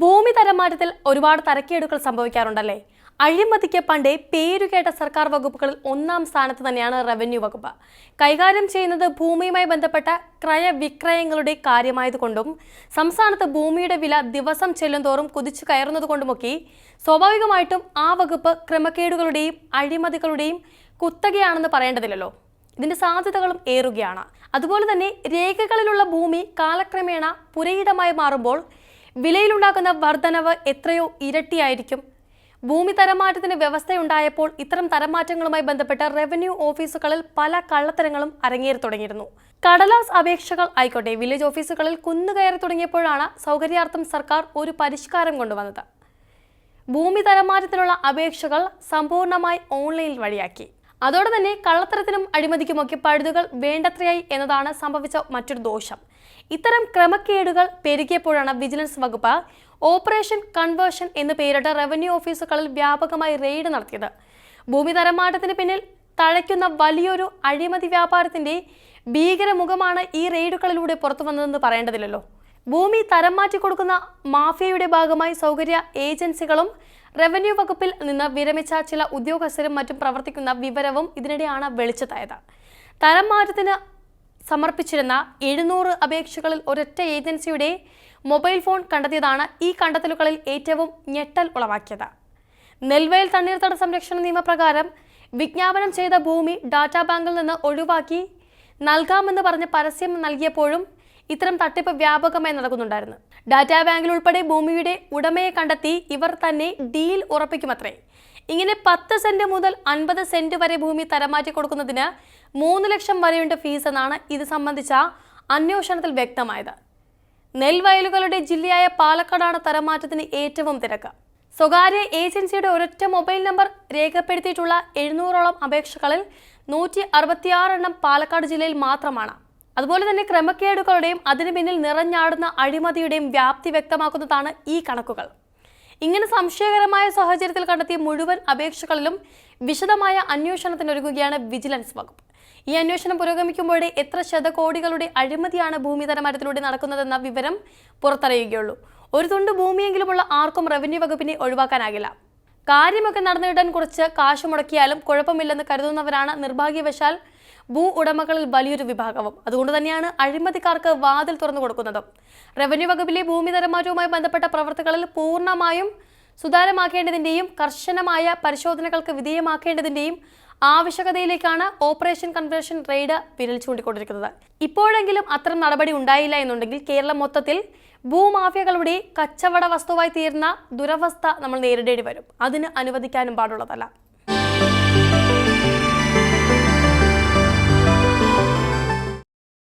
ഭൂമി തരംമാറ്റത്തിൽ ഒരുപാട് തരക്കേടുകൾ സംഭവിക്കാറുണ്ടല്ലേ? അഴിമതിക്ക് പണ്ടേ പേരുകേട്ട സർക്കാർ വകുപ്പുകളിൽ ഒന്നാം സ്ഥാനത്ത് തന്നെയാണ് റവന്യൂ വകുപ്പ്. കൈകാര്യം ചെയ്യുന്നത് ഭൂമിയുമായി ബന്ധപ്പെട്ട ക്രയവിക്രയങ്ങളുടെ കാര്യമായതുകൊണ്ടും സംസ്ഥാനത്ത് ഭൂമിയുടെ വില ദിവസം ചെല്ലുന്തോറും കുതിച്ചു കയറുന്നതുകൊണ്ടുമൊക്കെ സ്വാഭാവികമായിട്ടും ആ വകുപ്പ് ക്രമക്കേടുകളുടെയും അഴിമതികളുടെയും കുത്തകയാണെന്ന് പറയേണ്ടതില്ലല്ലോ. ഇതിന്റെ സാധ്യതകളും ഏറുകയാണ്. അതുപോലെ തന്നെ രേഖകളിലുള്ള ഭൂമി കാലക്രമേണ പുരയിടമായി മാറുമ്പോൾ വിലയിലുണ്ടാകുന്ന വർധനവ് എത്രയോ ഇരട്ടിയായിരിക്കും. ഭൂമി തരമാറ്റത്തിന് വ്യവസ്ഥയുണ്ടായപ്പോൾ ഇത്തരം തരമാറ്റങ്ങളുമായി ബന്ധപ്പെട്ട റവന്യൂ ഓഫീസുകളിൽ പല കള്ളത്തരങ്ങളും അരങ്ങേറി തുടങ്ങിയിരുന്നു. കടലാസ് അപേക്ഷകൾ ആയിക്കോട്ടെ വില്ലേജ് ഓഫീസുകളിൽ കുന്നുകയറി തുടങ്ങിയപ്പോഴാണ് സൗകര്യാർത്ഥം സർക്കാർ ഒരു പരിഷ്കാരം കൊണ്ടുവന്നത്. ഭൂമി തരമാറ്റത്തിനുള്ള അപേക്ഷകൾ സമ്പൂർണമായി ഓൺലൈനിൽ വഴിയാക്കി. അതോടെ തന്നെ കള്ളത്തരത്തിനും അഴിമതിക്കുമൊക്കെ പഴുതുകൾ വേണ്ടത്രയായി എന്നതാണ് സംഭവിച്ച മറ്റൊരു ദോഷം. ഇത്തരം ക്രമക്കേടുകൾ പെരുകിയപ്പോഴാണ് വിജിലൻസ് വകുപ്പ് ഓപ്പറേഷൻ കൺവേർഷൻ എന്ന് പേരിട്ട റവന്യൂ ഓഫീസുകളിൽ വ്യാപകമായി റെയ്ഡ് നടത്തിയത്. ഭൂമി തരമാറ്റത്തിന് പിന്നിൽ തഴയ്ക്കുന്ന വലിയൊരു അഴിമതി വ്യാപാരത്തിന്റെ ഭീകരമുഖമാണ് ഈ റെയ്ഡുകളിലൂടെ പുറത്തു വന്നതെന്ന് പറയേണ്ടതില്ലല്ലോ. ഭൂമി തരം മാറ്റി കൊടുക്കുന്ന മാഫിയയുടെ ഭാഗമായി സൗകര്യ ഏജൻസികളും റവന്യൂ വകുപ്പിൽ നിന്ന് വിരമിച്ച ചില ഉദ്യോഗസ്ഥരും മറ്റും പ്രവർത്തിക്കുന്ന വിവരവും ഇതിനിടെയാണ് വെളിച്ചത്തായത്. തരം മാറ്റത്തിന് സമർപ്പിച്ചിരുന്ന എഴുന്നൂറ് അപേക്ഷകളിൽ ഒരൊറ്റ ഏജൻസിയുടെ മൊബൈൽ ഫോൺ കണ്ടെത്തിയതാണ് ഈ കണ്ടെത്തലുകളിൽ ഏറ്റവും ഞെട്ടൽ ഉളവാക്കിയത്. നെൽവയൽ തണ്ണീർത്തട സംരക്ഷണ നിയമപ്രകാരം വിജ്ഞാപനം ചെയ്ത ഭൂമി ഡാറ്റാ ബാങ്കിൽ നിന്ന് ഒഴിവാക്കി നൽകാമെന്ന് പറഞ്ഞ് പരസ്യം നൽകിയപ്പോഴും ഇത്തരം തട്ടിപ്പ് വ്യാപകമായി നടക്കുന്നുണ്ടായിരുന്നു. ഡാറ്റാ ബാങ്കിൽ ഉൾപ്പെടെ ഭൂമിയുടെ ഉടമയെ കണ്ടെത്തി ഇവർ തന്നെ ഡീൽ ഉറപ്പിക്കുമത്രേ. ഇങ്ങനെ പത്ത് സെന്റ് മുതൽ അൻപത് സെന്റ് വരെ ഭൂമി തരമാറ്റി കൊടുക്കുന്നതിന് മൂന്ന് ലക്ഷം വരെയുണ്ട് ഫീസ് എന്നാണ് ഇത് സംബന്ധിച്ച അന്വേഷണത്തിൽ വ്യക്തമായത്. നെൽവയലുകളുടെ ജില്ലയായ പാലക്കാടാണ് തരമാറ്റത്തിന് ഏറ്റവും തിരക്ക്. സ്വകാര്യ ഏജൻസിയുടെ ഒരൊറ്റ മൊബൈൽ നമ്പർ രേഖപ്പെടുത്തിയിട്ടുള്ള എഴുന്നൂറോളം അപേക്ഷകളിൽ നൂറ്റി അറുപത്തിയാറെണ്ണം പാലക്കാട് ജില്ലയിൽ മാത്രമാണ്. അതുപോലെ തന്നെ ക്രമക്കേടുകളുടെയും അതിനു പിന്നിൽ നിറഞ്ഞാടുന്ന അഴിമതിയുടെയും വ്യാപ്തി വ്യക്തമാക്കുന്നതാണ് ഈ കണക്കുകൾ. ഇങ്ങനെ സംശയകരമായ സാഹചര്യത്തിൽ കണ്ടെത്തിയ മുഴുവൻ അപേക്ഷകളിലും വിശദമായ അന്വേഷണത്തിനൊരുങ്ങുകയാണ് വിജിലൻസ് വകുപ്പ്. ഈ അന്വേഷണം പുരോഗമിക്കുമ്പോഴേ എത്ര ശതകോടികളുടെ അഴിമതിയാണ് ഭൂമി തരമരത്തിലൂടെ നടക്കുന്നതെന്ന വിവരം പുറത്തറിയുകയുള്ളൂ. ഒരു തുണ്ട് ഭൂമിയെങ്കിലുമുള്ള ആർക്കും റവന്യൂ വകുപ്പിനെ ഒഴിവാക്കാനാകില്ല. കാര്യമൊക്കെ നടന്നിടാൻ കുറച്ച് കാശ് മുടക്കിയാലും കുഴപ്പമില്ലെന്ന് കരുതുന്നവരാണ് നിർഭാഗ്യവശാൽ ഭൂ ഉടമകളിൽ വലിയൊരു വിഭാഗവും. അതുകൊണ്ട് തന്നെയാണ് അഴിമതിക്കാർക്ക് വാതിൽ തുറന്നു കൊടുക്കുന്നതും. റവന്യൂ വകുപ്പിലെ ഭൂമി തരമാറ്റവുമായി ബന്ധപ്പെട്ട പ്രവർത്തികളിൽ പൂർണമായും സുതാര്യമാക്കേണ്ടതിന്റെയും കർശനമായ പരിശോധനകൾക്ക് വിധേയമാക്കേണ്ടതിന്റെയും ആവശ്യകതയിലേക്കാണ് ഓപ്പറേഷൻ കൺവേർഷൻ റെയ്ഡ് വിരൽ ചൂണ്ടിക്കൊണ്ടിരിക്കുന്നത്. ഇപ്പോഴെങ്കിലും അത്തരം നടപടി ഉണ്ടായില്ല എന്നുണ്ടെങ്കിൽ കേരളം മൊത്തത്തിൽ ഭൂമാഫിയകളുടെ കച്ചവട വസ്തുവായി തീർന്ന ദുരവസ്ഥ നമ്മൾ നേരിടേണ്ടി വരും. അതിന് അനുവദിക്കാനും പാടുള്ളതല്ല.